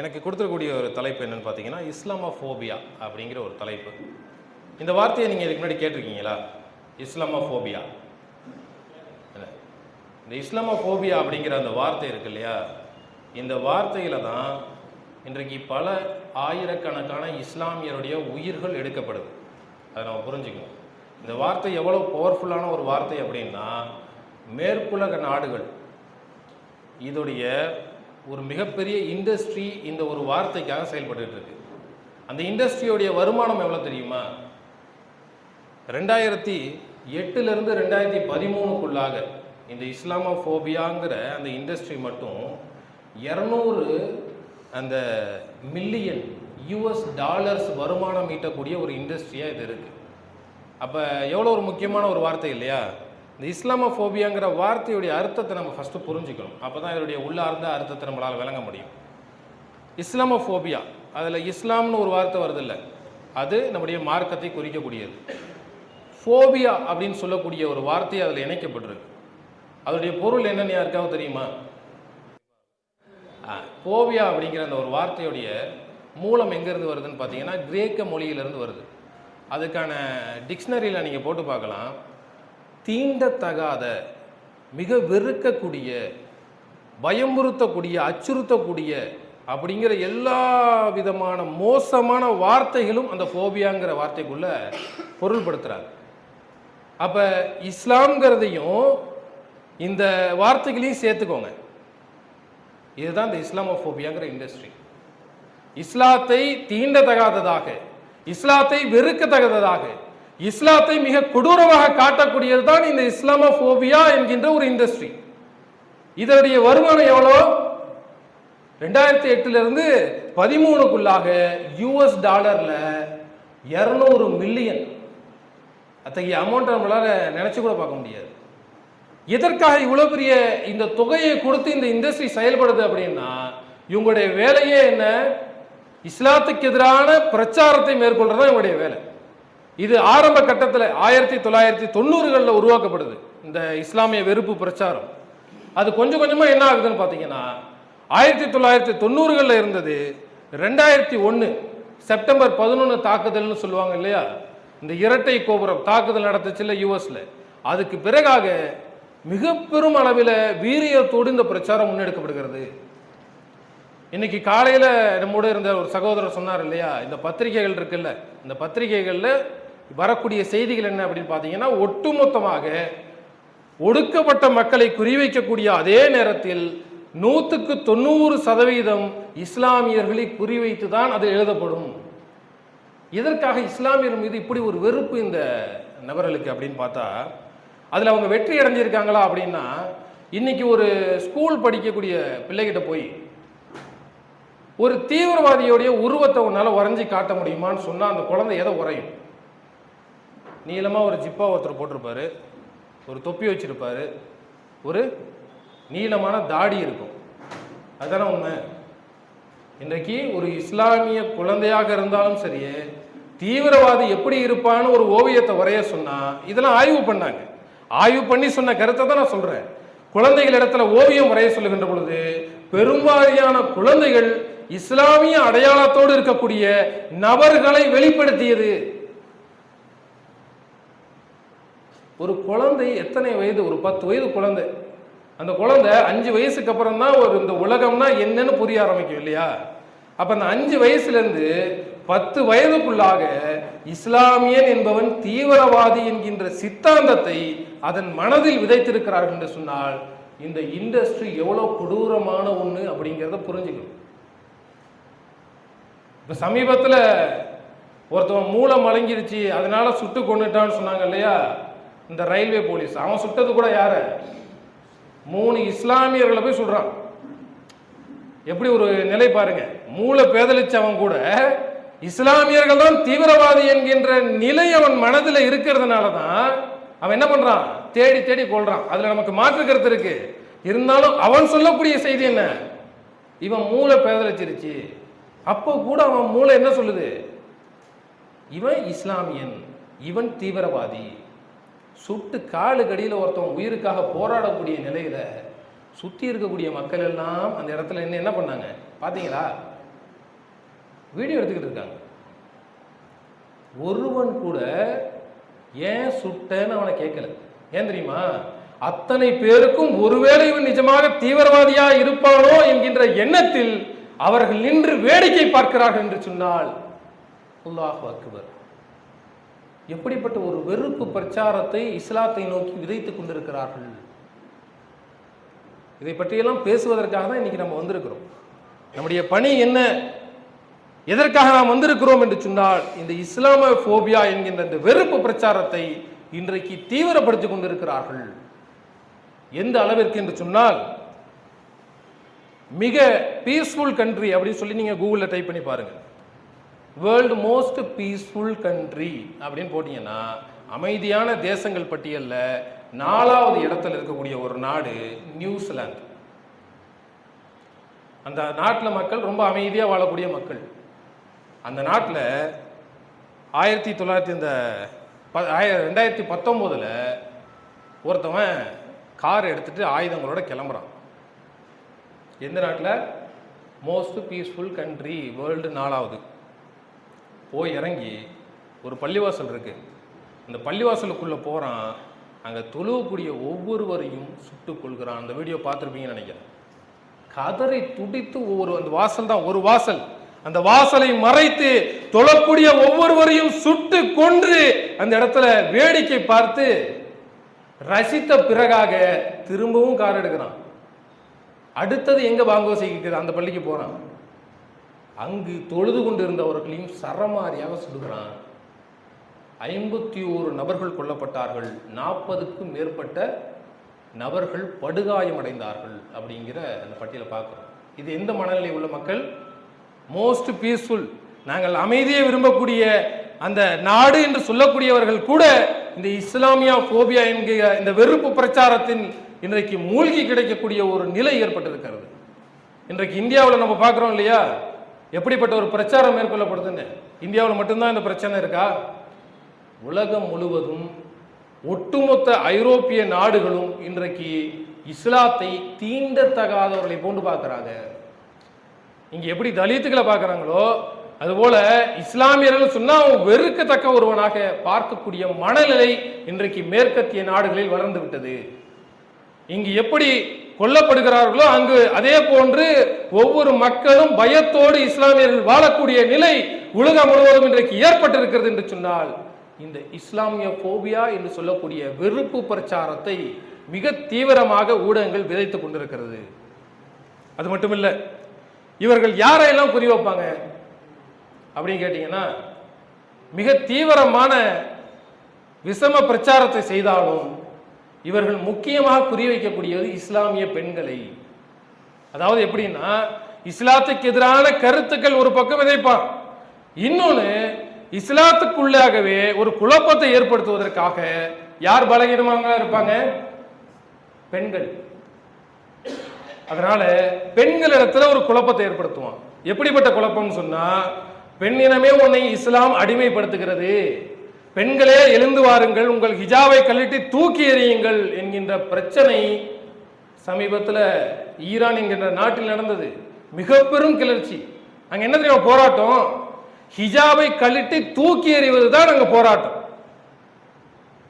எனக்கு கொடுத்துருக்கூடிய ஒரு தலைப்பு என்னன்னு பார்த்தீங்கன்னா இஸ்லாமோஃபோபியா அப்படிங்கிற ஒரு தலைப்பு. இந்த வார்த்தையை நீங்கள் இதுக்கு முன்னாடி கேட்டிருக்கீங்களா? இஸ்லாமோஃபோபியா. இந்த இஸ்லாமோஃபோபியா அப்படிங்கிற அந்த வார்த்தை இருக்கு இல்லையா? இந்த வார்த்தையில் தான் இன்றைக்கு பல ஆயிரக்கணக்கான இஸ்லாமியருடைய உயிர்கள் எடுக்கப்படுது. அதை நம்ம புரிஞ்சுக்கணும். இந்த வார்த்தை எவ்வளோ பவர்ஃபுல்லான ஒரு வார்த்தை அப்படின்னா மேற்குலக நாடுகள் இதோடைய ஒரு மிகப்பெரிய இண்டஸ்ட்ரி இந்த ஒரு வார்த்தைக்காக செயல்பட்டுருக்கு அந்த இண்டஸ்ட்ரியோடைய வருமானம் எவ்வளோ தெரியுமா? ரெண்டாயிரத்தி எட்டுலேருந்து ரெண்டாயிரத்தி பதிமூணுக்குள்ளாக இந்த இஸ்லாமோஃபோபியாங்கிற அந்த இண்டஸ்ட்ரி மட்டும் இரநூறு அந்த மில்லியன் யூஎஸ் டாலர்ஸ் வருமானம் ஈட்டக்கூடிய ஒரு இண்டஸ்ட்ரியாக இது இருக்குது அப்போ எவ்வளோ ஒரு முக்கியமான ஒரு வார்த்தை இல்லையா? இந்த இஸ்லாமோபியாங்கிற வார்த்தையுடைய அர்த்தத்தை நம்ம ஃபஸ்ட்டு புரிஞ்சுக்கணும். அப்போ தான் இதனுடைய உள்ளார்ந்த அர்த்தத்தை நம்மளால் விளங்க முடியும். இஸ்லாமோஃபோபியா அதில் இஸ்லாம்னு ஒரு வார்த்தை வருதில்ல. அது நம்முடைய மார்க்கத்தை குறிக்கக்கூடியது. ஃபோபியா அப்படின்னு சொல்லக்கூடிய ஒரு வார்த்தை அதில் இணைக்கப்பட்டிருக்கு. அதனுடைய பொருள் என்னென்னு யாருக்காவது தெரியுமா? ஃபோபியா அப்படிங்கிற அந்த ஒரு வார்த்தையுடைய மூலம் எங்கேருந்து வருதுன்னு பார்த்தீங்கன்னா கிரேக்க மொழியிலேருந்து வருது. அதுக்கான டிக்ஷனரியில் நீங்கள் போட்டு பார்க்கலாம். தீண்டத்தகாத மிக வெறுக்கக்கூடிய பயமுறுத்தக்கூடிய அச்சுறுத்தக்கூடிய அப்படிங்கிற எல்லா விதமான மோசமான வார்த்தைகளும் அந்த ஃபோபியாங்கிற வார்த்தைக்குள்ள பொருள்படுத்துறாங்க. அப்போ இஸ்லாம்ங்கிறதையும் இந்த வார்த்தைகளையும் சேர்த்துக்கோங்க. இதுதான் இந்த இஸ்லாமோஃபோபியாங்கிற இண்டஸ்ட்ரி இஸ்லாத்தை தீண்டத்தகாததாக இஸ்லாத்தை வெறுக்கத்தகாததாக இஸ்லாத்தை மிக கொடூரமாக காட்டக்கூடியது தான் இந்த இஸ்லாமோபியா என்கின்ற ஒரு இண்டஸ்ட்ரி இதனுடைய வருமானம் எவ்வளோ? ரெண்டாயிரத்தி எட்டுலேருந்து பதிமூணுக்குள்ளாக யூஎஸ் டாலரில் இரநூறு மில்லியன் அத்தகைய அமௌண்ட் நம்மளால் நினச்சி கூட பார்க்க முடியாது. எதற்காக இவ்வளோ பெரிய இந்த தொகையை கொடுத்து இந்த இண்டஸ்ட்ரி செயல்படுது அப்படின்னா இவங்களுடைய வேலையே என்ன? இஸ்லாத்துக்கு எதிரான பிரச்சாரத்தை மேற்கொள்றது தான் இவங்களுடைய வேலை. இது ஆரம்ப கட்டத்தில் ஆயிரத்தி தொள்ளாயிரத்தி தொண்ணூறுகளில் உருவாக்கப்படுது. இந்த இஸ்லாமிய வெறுப்பு பிரச்சாரம். அது கொஞ்சம் கொஞ்சமாக என்ன ஆகுதுன்னு பார்த்தீங்கன்னா ஆயிரத்தி தொள்ளாயிரத்தி தொண்ணூறுகளில் இருந்தது ரெண்டாயிரத்தி ஒன்று செப்டம்பர் பதினொன்று தாக்குதல்னு சொல்லுவாங்க இல்லையா? இந்த இரட்டை கோபுரம் தாக்குதல் நடத்துச்சு இல்லை யூஎஸில். அதுக்கு பிறகாக மிக பெரும் அளவில் வீரியத்தோடு இந்த பிரச்சாரம் முன்னெடுக்கப்படுகிறது. இன்னைக்கு காலையில் நம்மோடு இருந்த ஒரு சகோதரர் சொன்னார் இல்லையா? இந்த பத்திரிகைகள் இருக்குல்ல இந்த பத்திரிகைகளில் வரக்கூடிய செய்திகள் என்ன அப்படின்னு பார்த்தீங்கன்னா ஒட்டுமொத்தமாக ஒடுக்கப்பட்ட மக்களை குறிவைக்கக்கூடிய அதே நேரத்தில் நூற்றுக்கு தொண்ணூறு சதவீதம் இஸ்லாமியர்களை குறிவைத்து தான் அது எழுதப்படும். எதற்காக இஸ்லாமியர் மீது இப்படி ஒரு வெறுப்பு இந்த நபர்களுக்கு அப்படின்னு பார்த்தா அதில் அவங்க வெற்றி அடைஞ்சிருக்காங்களா அப்படின்னா இன்னைக்கு ஒரு ஸ்கூல் படிக்கக்கூடிய பிள்ளைகிட்ட போய் ஒரு தீவிரவாதியோடைய உருவத்தை உன்னால் வரைஞ்சி காட்ட முடியுமான்னு சொன்னால் அந்த குழந்தை எதை உறையும். நீளமாக ஒரு ஜிப்பா ஒருத்தர் போட்டிருப்பாரு. ஒரு தொப்பி வச்சிருப்பாரு. ஒரு நீளமான தாடி இருக்கும். அதுதானே உண்மை. இன்றைக்கு ஒரு இஸ்லாமிய குழந்தையாக இருந்தாலும் சரி தீவிரவாதி எப்படி இருப்பான்னு ஒரு ஓவியத்தை வரைய சொன்னா இதெல்லாம் ஆய்வு பண்ணாங்க. ஆய்வு பண்ணி சொன்ன கருத்தை தான் நான் சொல்றேன். குழந்தைகள் இடத்துல ஓவியம் வரைய சொல்லுகின்ற பொழுது பெரும்பாலான குழந்தைகள் இஸ்லாமிய அடையாளத்தோடு இருக்கக்கூடிய நபர்களை வெளிப்படுத்தியது ஒரு குழந்தை எத்தனை வயது? ஒரு பத்து வயது குழந்தை. அந்த குழந்தை அஞ்சு வயசுக்கு அப்புறம் தான் ஒரு இந்த உலகம்னா என்னன்னு புரிய ஆரம்பிக்கும் இல்லையா? அப்ப அந்த அஞ்சு வயசுலேருந்து பத்து வயதுக்குள்ளாக இஸ்லாமியன் என்பவன் தீவிரவாதி என்கின்ற சித்தாந்தத்தை அதன் மனதில் விதைத்திருக்கிறார்கள் என்று சொன்னால் இந்த இண்டஸ்ட்ரி எவ்வளவு கொடூரமான ஒண்ணு அப்படிங்கிறத புரிஞ்சுக்கணும். இப்ப சமீபத்துல ஒருத்தவன் மூளை மலங்கிருச்சு அதனால சுட்டு கொண்டுட்டான்னு சொன்னாங்க இல்லையா? இந்த ரயில்வே போலீஸ் அவன் சுட்டது கூட யார? மூணு இஸ்லாமியர்களை போய் சுடுறான். எப்படி ஒரு நிலை பாருங்க. மூளை பேதலிச்சவன் கூட இஸ்லாமியர்கள் தான் தீவிரவாதி என்கின்ற நிலை அவன் மனதில் இருக்கிறதுனால தான் அவன் என்ன பண்றான்? தேடி தேடி கொள்றான் அதுல நமக்கு மாற்று கருத்து இருக்கு. இருந்தாலும் அவன் சொல்லக்கூடிய செய்தி என்ன? இவன் மூளை பேதலிச்சிருச்சு. அப்போ கூட அவன் மூளை என்ன சொல்லுது? இவன் இஸ்லாமியன் இவன் தீவிரவாதி. சுட்டு காலு கடியில் ஒருத்தவன் உயிருக்காக போராடக்கூடிய நிலையில சுற்றி இருக்கக்கூடிய மக்கள் எல்லாம் அந்த இடத்துல என்ன என்ன பண்ணாங்க? பார்த்தீங்களா வீடியோ எடுத்துக்கிட்டு இருக்காங்க. ஒருவன் கூட ஏன் சுட்டேன்னு அவனை கேட்கல ஏன் தெரியுமா? அத்தனை பேருக்கும் ஒருவேளை இவன் நிஜமாக தீவிரவாதியா இருப்பானோ என்கின்ற எண்ணத்தில் அவர்கள் நின்று வேடிக்கை பார்க்கிறார்கள் என்று சொன்னால் அல்லாஹ் அக்பர். எப்படிப்பட்ட ஒரு வெறுப்பு பிரச்சாரத்தை இஸ்லாத்தை நோக்கி விதைத்துக் கொண்டிருக்கிறார்கள்? இதை பற்றியெல்லாம் பேசுவதற்காக தான் இன்னைக்கு நம்ம வந்திருக்கிறோம். நம்முடைய பணி என்ன? எதற்காக நாம் வந்திருக்கிறோம் என்று சொன்னால் இந்த இஸ்லாம போபியா என்கின்ற இந்த வெறுப்பு பிரச்சாரத்தை இன்றைக்கு தீவிரப்படுத்திக் கொண்டிருக்கிறார்கள். எந்த அளவிற்கு என்று சொன்னால் மிக பீஸ்ஃபுல் கண்ட்ரி அப்படின்னு சொல்லி நீங்க கூகுளில் டைப் பண்ணி பாருங்கள் வேர்ல்டு மோஸ்ட் பீஸ்ஃபுல் கண்ட்ரி அப்படின்னு போட்டிங்கன்னா அமைதியான தேசங்கள் பட்டியலில் நாலாவது இடத்துல இருக்கக்கூடிய ஒரு நாடு நியூசிலாந்து. அந்த நாட்டில் மக்கள் ரொம்ப அமைதியாக வாழக்கூடிய மக்கள். அந்த நாட்டில் ஆயிரத்தி தொள்ளாயிரத்தி இந்த ப ஆய ரெண்டாயிரத்தி பத்தொம்போதில் ஒருத்தவன் கார் எடுத்துகிட்டு ஆயுதங்களோட கிளம்புறான். எந்த நாட்டில்? மோஸ்ட் பீஸ்ஃபுல் கண்ட்ரி வேர்ல்டு நாலாவது. போய் இறங்கி ஒரு பள்ளிவாசல் இருக்கு. அந்த பள்ளிவாசலுக்குள்ளே போகிறான் அங்கே தொழுவக்கூடிய ஒவ்வொருவரையும் சுட்டு கொள்கிறான் அந்த வீடியோ பார்த்துருப்பீங்கன்னு நினைக்கிறேன். கதரை துடித்து ஒவ்வொரு அந்த வாசல் தான் ஒரு வாசல். அந்த வாசலை மறைத்து தொழக்கூடிய ஒவ்வொருவரையும் சுட்டு கொன்று அந்த இடத்துல வேடிக்கை பார்த்து ரசித்த பிறகாக திரும்பவும் கார் எடுக்கிறான். அடுத்தது எங்க பாங்கோசை அந்த பள்ளிக்கு போறான். அங்கு தொழுது கொண்டிருந்தவர்களையும் சரமாரியாக சுடுகிறான். ஐம்பத்தி ஓரு நபர்கள் கொல்லப்பட்டார்கள். நாற்பதுக்கும் மேற்பட்ட நபர்கள் படுகாயமடைந்தார்கள் அப்படிங்கிற அந்த பட்டியலை பார்க்குறோம். இது எந்த மனநிலை உள்ள மக்கள்? மோஸ்ட் பீஸ்ஃபுல் நாங்கள் அமைதியை விரும்பக்கூடிய அந்த நாடு என்று சொல்லக்கூடியவர்கள் கூட இந்த இஸ்லாமியா போபியா என்கிற இந்த வெறுப்பு பிரச்சாரத்தின் இன்றைக்கு மூழ்கி கிடைக்கக்கூடிய ஒரு நிலை ஏற்பட்டிருக்கிறது. இன்றைக்கு இந்தியாவில் நம்ம பார்க்குறோம் இல்லையா? எப்படிப்பட்ட ஒரு பிரச்சாரம் மேற்கொள்ளப்படுதுன்னு? இந்தியாவில் மட்டும்தான் இந்த பிரச்சனை இருக்கா? உலகம் முழுவதும் ஒட்டுமொத்த ஐரோப்பிய நாடுகளும் இன்றைக்கு இஸ்லாத்தை தீண்டத்தகாதவர்களை போன்று பார்க்குறாங்க. இங்கே எப்படி தலித்துக்களை பார்க்குறாங்களோ அதுபோல இஸ்லாமியர்கள் சொன்னால் அவன் வெறுக்கத்தக்க ஒருவனாக பார்க்கக்கூடிய மனநிலை இன்றைக்கு மேற்கத்திய நாடுகளில் வளர்ந்து விட்டது. இங்கு எப்படி கொல்லப்படுகிறார்களோ அங்கு அதே போன்று ஒவ்வொரு மக்களும் பயத்தோடு இஸ்லாமியர்கள் வாழக்கூடிய நிலை உலகம் முழுவதும் இன்றைக்கு ஏற்பட்டிருக்கிறது என்று சொன்னால் இந்த இஸ்லாமிய போபியா என்று சொல்லக்கூடிய வெறுப்பு பிரச்சாரத்தை மிக தீவிரமாக ஊடகங்கள் விதைத்துக் கொண்டிருக்கிறது. அது மட்டுமில்ல இவர்கள் யாரையெல்லாம் குறி வைப்பாங்க? அப்படின்னு கேட்டீங்கன்னா மிக தீவிரமான விஷம பிரச்சாரத்தை செய்தாலும் இவர்கள் முக்கியமாக குறி வைக்கக்கூடியது இஸ்லாமிய பெண்களை. அதாவது எப்படின்னா இஸ்லாத்துக்கு எதிரான கருத்துக்கள் ஒரு பக்கம் விதைப்பான். இன்னொன்று இஸ்லாத்துக்குள்ளாகவே ஒரு குழப்பத்தை ஏற்படுத்துவதற்காக யார் பலகீனமாக இருப்பாங்க? பெண்கள். அதனால பெண்களிடத்துல ஒரு குழப்பத்தை ஏற்படுத்துவான். எப்படிப்பட்ட குழப்பம்னு சொன்னா பெண் இனமே உன்னை இஸ்லாம் அடிமைப்படுத்துகிறது. பெண்களே எழுந்து வாருங்கள் உங்கள் ஹிஜாவை கழட்டி தூக்கி எறியுங்கள் என்கின்ற பிரச்சனை சமீபத்தில் ஈரான் என்கின்ற நாட்டில் நடந்தது. மிக பெரும் கிளர்ச்சி. அங்கே என்ன தெரியும் போராட்டம்? ஹிஜாபை கழட்டி தூக்கி எறிவது தான் அங்கே போராட்டம்.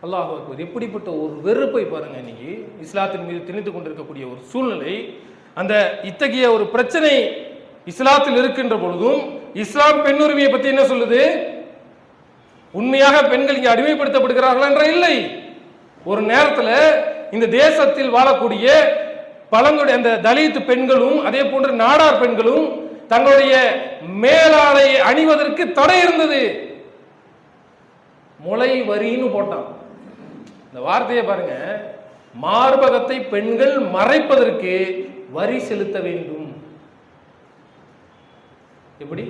அல்லாஹ் அக்பர் எப்படிப்பட்ட ஒரு வெறுப்பை பாருங்க இன்னைக்கு. இஸ்லாத்தின் மீது திணித்துக் கொண்டிருக்கக்கூடிய ஒரு சூழ்நிலை. அந்த இத்தகைய ஒரு பிரச்சனை இஸ்லாத்தில் இருக்கின்ற பொழுதும் இஸ்லாம் பெண் உரிமையை பத்தி என்ன சொல்லுது? உண்மையாக பெண்கள் இங்கே அடிமைப்படுத்தப்படுகிறார்கள் என்ற இல்லை. ஒரு நேரத்தில் இந்த தேசத்தில் வாழக்கூடிய பழங்குடி அந்த தலித் பெண்களும் அதே போன்று நாடார் பெண்களும் தங்களுடைய மேலாடை அணிவதற்கு தடை இருந்தது. முளை வரின்னு போட்டான். இந்த வார்த்தையை பாருங்க. மார்பகத்தை பெண்கள் மறைப்பதற்கு வரி செலுத்த வேண்டும். எப்படி?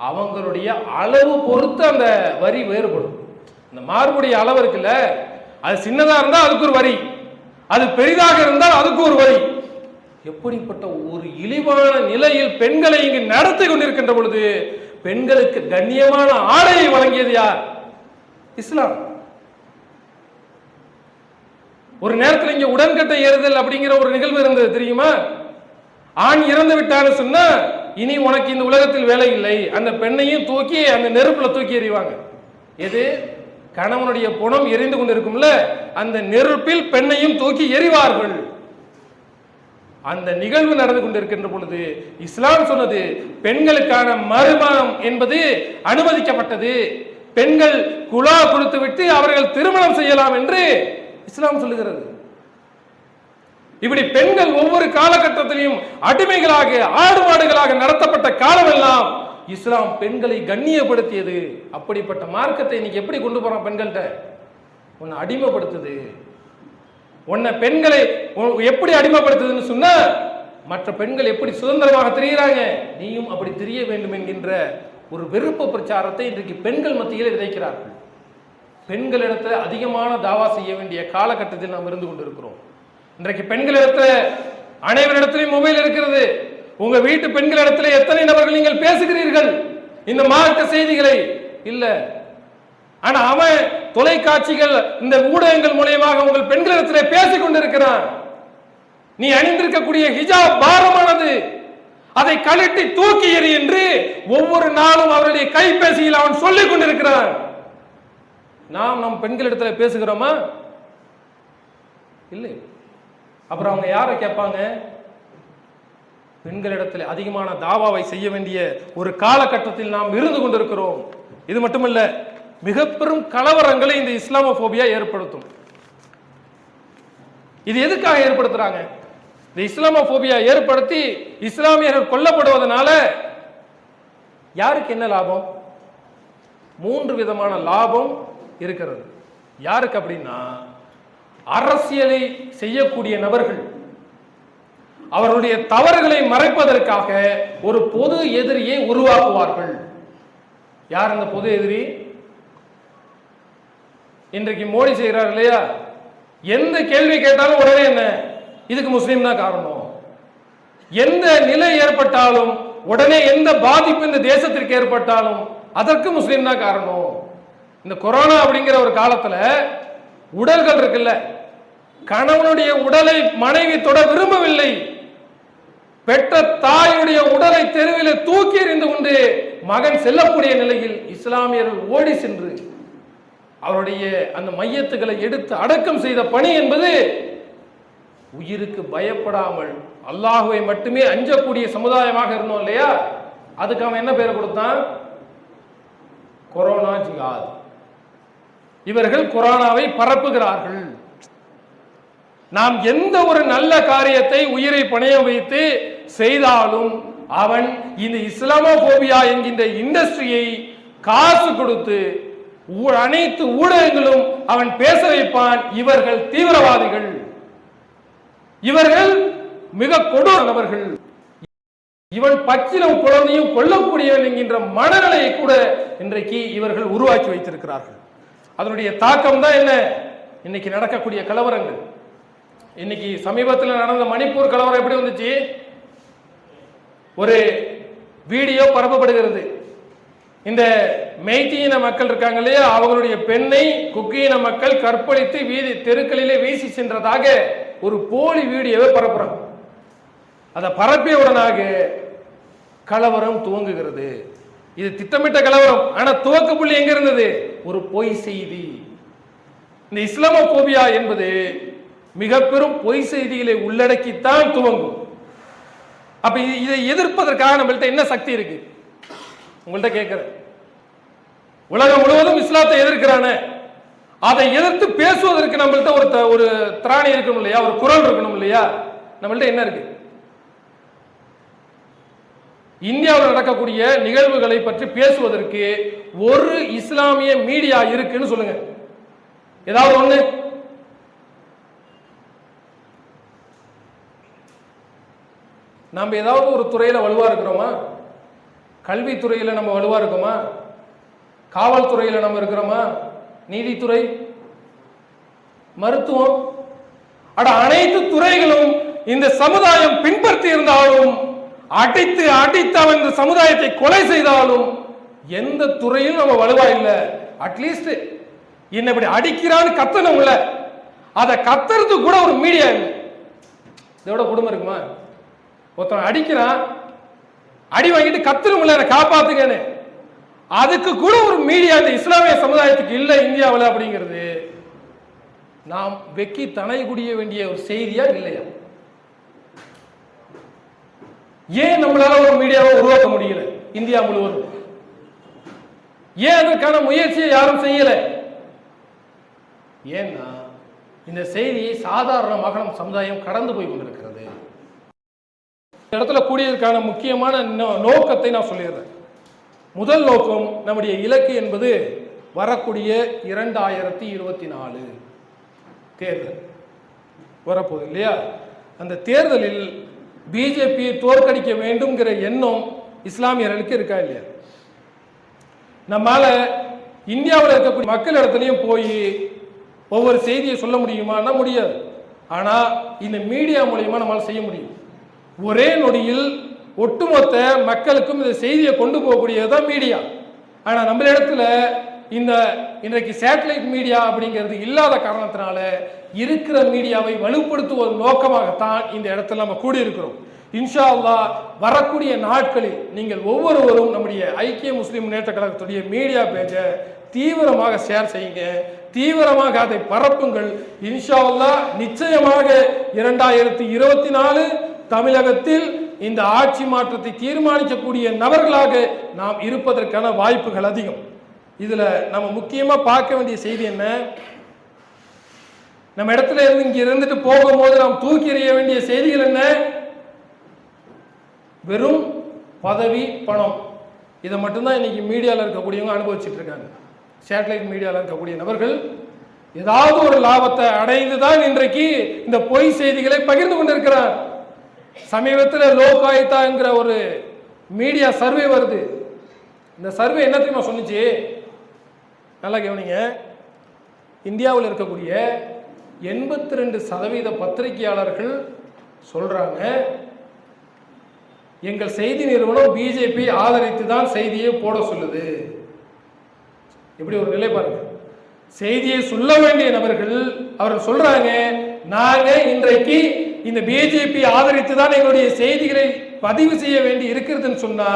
அவங்களுடைய அளவு பொறுத்து அந்த வரி வேறுபடும். இந்த மார்புடைய அளவு இருக்குல்ல அது சின்னதா இருந்தா அதுக்கு ஒரு வரி. அது பெரிதாக இருந்தால் அதுக்கு ஒரு வழி. எப்படிப்பட்ட ஒரு இழிவான நிலையில் பெண்களை இங்கு நடத்தி கொண்டிருக்கின்ற பொழுது பெண்களுக்கு கண்ணியமான ஆடையை வழங்கியது யார்? இஸ்லாம். ஒரு நேரத்தில் இங்க உடன்கட்டை ஏறுதல் அப்படிங்கிற ஒரு நிகழ்வு இருந்தது தெரியுமா? ஆண் இறந்து விட்டான்னு சொன்னா இனி உனக்கு இந்த உலகத்தில் வேலை இல்லை. அந்த பெண்ணையும் தூக்கி அந்த நெருப்புல தூக்கி எறிவாங்க. எது? கணவனுடைய புணம் எரிந்து கொண்டிருக்கும்ல அந்த நெருப்பில் பெண்ணையும் தூக்கி எறிவார்கள். அந்த நிகழ்வு நடந்து கொண்டிருக்கின்ற பொழுது இஸ்லாம் சொன்னது பெண்களுக்கான மறுமணம் என்பது அனுமதிக்கப்பட்டது. பெண்கள் குலா கொடுத்து விட்டு அவர்கள் திருமணம் செய்யலாம் என்று இஸ்லாம் சொல்லுகிறது. இப்படி பெண்கள் ஒவ்வொரு காலகட்டத்திலையும் அடிமைகளாக ஆடு மாடுகளாக நடத்தப்பட்ட காலமெல்லாம் இஸ்லாம் பெண்களை கண்ணியப்படுத்தியது. அப்படிப்பட்ட மார்க்கத்தை இன்னைக்கு எப்படி கொண்டு போகிறான் பெண்கள்கிட்ட? உன்னை அடிமைப்படுத்துது. உன்னை பெண்களை எப்படி அடிமைப்படுத்துதுன்னு சொன்ன மற்ற பெண்கள் எப்படி சுதந்திரமாக தெரிகிறாங்க நீயும் அப்படி தெரிய வேண்டும் என்கின்ற ஒரு வெறுப்பு பிரச்சாரத்தை இன்றைக்கு பெண்கள் மத்தியில் விதைக்கிறார்கள். பெண்களிடத்துல அதிகமான தாவா செய்ய வேண்டிய காலகட்டத்தில் நாம் இருந்து கொண்டிருக்கிறோம். இன்றைக்கு பெண்களிடத்துல அனைவரிடத்திலையும் மொபைல் இருக்கிறது. உங்க வீட்டு பெண்களிடத்தில் எத்தனை நபர்கள் நீங்கள் பேசுகிறீர்கள்? இந்த மார்க்க செய்திகளை இல்ல. ஆனா அவன் தொலைக்காட்சிகள் இந்த ஊடகங்கள் மூலியமாக உங்கள் பெண்களிடத்தில் பேசிக் கொண்டிருக்கிறான். நீ அணிந்திருக்கக்கூடிய ஹிஜாப் பாரமானது. அதை கழட்டி தூக்கி எறி என்று ஒவ்வொரு நாளும் அவருடைய கைபேசியில் அவன் சொல்லிக் கொண்டிருக்கிறான். நாம் நம் பெண்களிடத்தில் பேசுகிறோமா? இல்லை. அப்புறம் அவங்க யாரை கேட்பாங்க? பெண்களிடத்தில் அதிகமான தாவாவை செய்ய வேண்டிய ஒரு காலகட்டத்தில் நாம் இருந்து கொண்டிருக்கிறோம். இது மட்டுமல்ல மிக பெரும் கலவரங்களை இந்த இஸ்லாமோபோபியா ஏற்படுத்தும். இது எதுக்காக ஏற்படுத்துறாங்க? இந்த இஸ்லாமோபோபியா ஏற்படுத்தி இஸ்லாமியர்கள் கொல்லப்படுவதனால யாருக்கு என்ன லாபம்? மூன்று விதமான லாபம் இருக்கிறது. யாருக்கு அப்படின்னா அரசியலை செய்யக்கூடிய நபர்கள் அவர்களுடைய தவறுகளை மறைப்பதற்காக ஒரு பொது எதிரியை உருவாக்குவார்கள். யார் அந்த பொது எதிரி? இன்றைக்கு மோடி செய்கிறார் இல்லையா? எந்த கேள்வி கேட்டாலும் உடனே என்ன? இதுக்கு முஸ்லீம் தான் காரணம். எந்த நிலை ஏற்பட்டாலும் உடனே எந்த பாதிப்பு இந்த தேசத்திற்கு ஏற்பட்டாலும் அதற்கு முஸ்லீம் தான் காரணம். இந்த கொரோனா அப்படிங்கிற ஒரு காலத்துல உடல்கள் இருக்குல்ல. கணவனுடைய உடலை மனைவி தொட விரும்பவில்லை. பெற்ற தாயுடைய உடலை தெருவில் தூக்கி எறிந்து கொண்டு மகன் செல்லக்கூடிய நிலையில் இஸ்லாமியர்கள் ஓடி சென்று அவருடைய அந்த மையத்துகளை எடுத்து அடக்கம் செய்த பணி என்பது உயிருக்கு பயப்படாமல் அல்லாஹுவை மட்டுமே அஞ்சக்கூடிய சமுதாயமாக இருந்தோம் இல்லையா? அதுக்கு அவன் என்ன பேர் கொடுத்தான்? கொரோனா ஜிகாத் இவர்கள் கொரோனாவை பரப்புகிறார்கள். நாம் எந்த ஒரு நல்ல காரியத்தை உயிரை பணையம் வைத்து செய்தாலும் அவன் இந்த இஸ்லாமோபோபியா என்கின்ற இண்டஸ்ட்ரியை காசு கொடுத்து ஊ- அனைத்து ஊடகங்களும் அவன் பேச வைப்பான். இவர்கள் தீவிரவாதிகள். இவர்கள் மிக கொடூர நபர்கள் இவன் பச்சிலும் குழந்தையும் கொல்லக்கூடியவன் என்கின்ற மனநிலையை கூட இன்றைக்கு இவர்கள் உருவாக்கி வைத்திருக்கிறார்கள். அதனுடைய தாக்கம் தான் என்ன? இன்னைக்கு நடக்கக்கூடிய கலவரங்கள். இன்னைக்கு சமீபத்தில் நடந்த மணிப்பூர் கலவரம் எப்படி வந்துச்சு? ஒரு வீடியோ பரப்பப்படுகிறது. இந்த மெய்த்தியின மக்கள் இருக்காங்க இல்லையா? அவங்களுடைய பெண்ணை குக்கியின மக்கள் கற்பழித்து வீதி தெருக்களிலே வீசி சென்றதாக ஒரு போலி வீடியோவை பரப்புறாங்க. அதை பரப்பியவுடனாக கலவரம் துவங்குகிறது. இது திட்டமிட்ட கலவரம். ஆனா துவக்க புள்ளி எங்க இருந்தது? ஒரு பொய் செய்தி. இந்த இஸ்லாமோபியா என்பது மிக பெரும் பொய் செய்திகளை உள்ளடக்கித்தான் துவங்கும். அப்ப இதை எதிர்ப்பதற்காக நம்மள்ட்ட என்ன சக்தி இருக்கு? உங்கள்கிட்ட கேட்கிறேன். உலகம் முழுவதும் இஸ்லாத்தை எதிர்க்கிறானே. அதை எதிர்த்து பேசுவதற்கு நம்மள்ட்ட ஒரு த- ஒரு திராணி இருக்கணும் இல்லையா? ஒரு குரல் இருக்கணும் இல்லையா? நம்மள்ட்ட என்ன இருக்கு? இந்தியாவில் நடக்கக்கூடிய நிகழ்வுகளை பற்றி பேசுவதற்கு ஒரு இஸ்லாமிய மீடியா இருக்குன்னு சொல்லுங்க. ஏதாவது ஒன்று நம்ம ஏதாவது ஒரு துறையில் வலுவாக இருக்கிறோமா? கல்வித்துறையில் நம்ம வலுவாக இருக்கோமா? காவல்துறையில் நம்ம இருக்கிறோமா? நீதித்துறை? மருத்துவம்? அட அனைத்து துறைகளும் இந்த சமுதாயம் பின்பற்றி இருந்தாலும் அடித்து அடித்து அவன் இந்த சமுதாயத்தை கொலை செய்தாலும் எந்த துறையும் நம்ம வலுவா இல்லை. அட்லீஸ்ட் என்ன இப்படி அடிக்கிறான்னு கத்தணும்ல அதை கத்துறது கூட ஒரு மீடியா இல்லை. இதோட குடும்பம் இருக்குமா? ஒருத்தன் அடிக்கிறான் அடி வாங்கிட்டு கத்துருமில்ல என்னை காப்பாத்துங்கன்னு. அதுக்கு கூட ஒரு மீடியா இந்த இஸ்லாமிய சமுதாயத்துக்கு இல்லை இந்தியாவில் அப்படிங்கிறது. நாம் வெக்கி தனை குடிய வேண்டிய ஒரு செய்தியா இல்லையா? ஏன் நம்மளால ஒரு மீடியாவை உருவாக்க முடியல இந்தியா முழுவதும்? ஏன் அதற்கான முயற்சியை யாரும் செய்யல? ஏன்னா இந்த செய்தியை சாதாரண நம் சமுதாயம் கடந்து போய் கொண்டிருக்கிறது. இந்த இடத்துல கூடியதற்கான முக்கியமான நோக்கத்தை நான் சொல்லிடுறேன். முதல் நோக்கம் நம்முடைய இலக்கு என்பது வரக்கூடிய இரண்டாயிரத்தி இருபத்தி நாலு தேர்தல் வரப்போகுது இல்லையா? அந்த தேர்தலில் பிஜேபியை தோற்கடிக்க வேண்டும்ங்கிற எண்ணம் இஸ்லாமியர்களுக்கு இருக்கா இல்லையா? நம்மால இந்தியாவில் இருக்கக்கூடிய மக்கள் இடத்துலையும் போய் ஒவ்வொரு செய்தியை சொல்ல முடியுமான்னா முடியாது. ஆனால் இந்த மீடியா மூலியமா நம்மளால் செய்ய முடியும். ஒரே நொடியில் ஒட்டுமொத்த மக்களுக்கும் இந்த செய்தியை கொண்டு போகக்கூடியதுதான் மீடியா ஆனால் நம்ம இடத்துல இந்த இன்றைக்கு சேட்டலைட் மீடியா அப்படிங்கிறது இல்லாத காரணத்தினால இருக்கிற மீடியாவை வலுப்படுத்துவதன் நோக்கமாகத்தான் இந்த இடத்துல நம்ம கூடியிருக்கிறோம். இன்ஷா அல்லா வரக்கூடிய நாட்களில் நீங்கள் ஒவ்வொருவரும் நம்முடைய ஐக்கிய முஸ்லீம் முன்னேற்ற கழகத்துடைய மீடியா பேஜை தீவிரமாக ஷேர் செய்யுங்க. தீவிரமாக அதை பரப்புங்கள். இன்ஷா அல்லா நிச்சயமாக இரண்டாயிரத்தி இருபத்தி நாலு தமிழகத்தில் இந்த ஆட்சி மாற்றத்தை தீர்மானிக்கக்கூடிய நபர்களாக நாம் இருப்பதற்கான வாய்ப்புகள் அதிகம். இதுல நம்ம முக்கியமா பார்க்க வேண்டிய செய்தி என்ன? நம்ம இடத்துல இருந்து இங்க இருந்துட்டு போகும்போது நாம் தூக்கி எறிய வேண்டிய செய்திகள் என்ன? வெறும் பதவி பணம். இதை மட்டும்தான் இன்னைக்கு மீடியாவில் இருக்கக்கூடியவங்க அனுபவிச்சுட்டு இருக்காங்க. சேட்டலைட் மீடியாவில் இருக்கக்கூடிய நபர்கள் ஏதாவது ஒரு லாபத்தை அடைந்து தான் இன்றைக்கு இந்த பொய் செய்திகளை பகிர்ந்து கொண்டிருக்கிறார். சமீபத்தில் லோகாயுதாங்கிற ஒரு மீடியா சர்வே வருது. இந்த சர்வே என்ன தெரியுமா சொன்னிச்சு? நல்லா கவனிங்க. இந்தியாவில் இருக்கக்கூடிய எண்பத்தி ரெண்டு சதவீத பத்திரிகையாளர்கள் சொல்றாங்க எங்கள் செய்தி நிறுவனம் பிஜேபி ஆதரித்து தான் செய்தியை போட சொல்லுது. இப்படி ஒரு நிலை பாருங்க. செய்தியை சொல்ல வேண்டிய நபர்கள் அவர்கள் சொல்றாங்க நாங்க இன்றைக்கு இந்த பிஜேபி ஆதரித்து தான் எங்களுடைய செய்திகளை பதிவு செய்ய வேண்டி இருக்கிறதுன்னு சொன்னா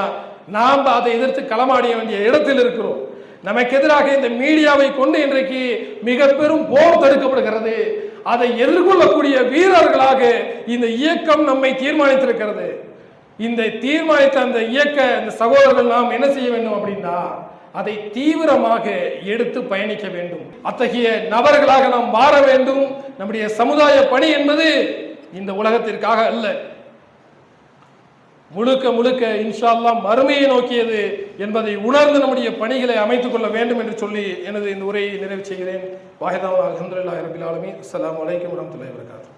நாம் அதை எதிர்த்து களமாடிய வேண்டிய இடத்தில் இருக்கிறோம். நமக்கு எதிராக இந்த மீடியாவை கொண்டு இன்றைக்கு மிக பெரும் போர் தடுக்கப்படுகிறது. அதை எதிர்கொள்ளக்கூடிய வீரர்களாக இந்த இயக்கம் நம்மை தீர்மானித்திருக்கிறது. இந்த தீர்மானித்த அந்த இயக்க இந்த சகோதரர்கள் நாம் என்ன செய்ய வேண்டும் அப்படின்னா அதை தீவிரமாக எடுத்து பயணிக்க வேண்டும். அத்தகைய நபர்களாக நாம் மாற வேண்டும். நம்முடைய சமுதாய பணி என்பது இந்த உலகத்திற்காக அல்ல. முழுக்க முழுக்க இன்ஷா அல்லாஹ் மறுமையை நோக்கியது என்பதை உணர்ந்து நம்முடைய பணிகளை அமைத்துக் கொள்ள வேண்டும் என்று சொல்லி எனது இந்த உரையை நிறைவு செய்கிறேன். வாஹிதாம் அலமதுல்லாஹி ரபில் ஆலமீன். அஸ்ஸலாமு அலைக்கும் வரஹ்மத்துல்லாஹி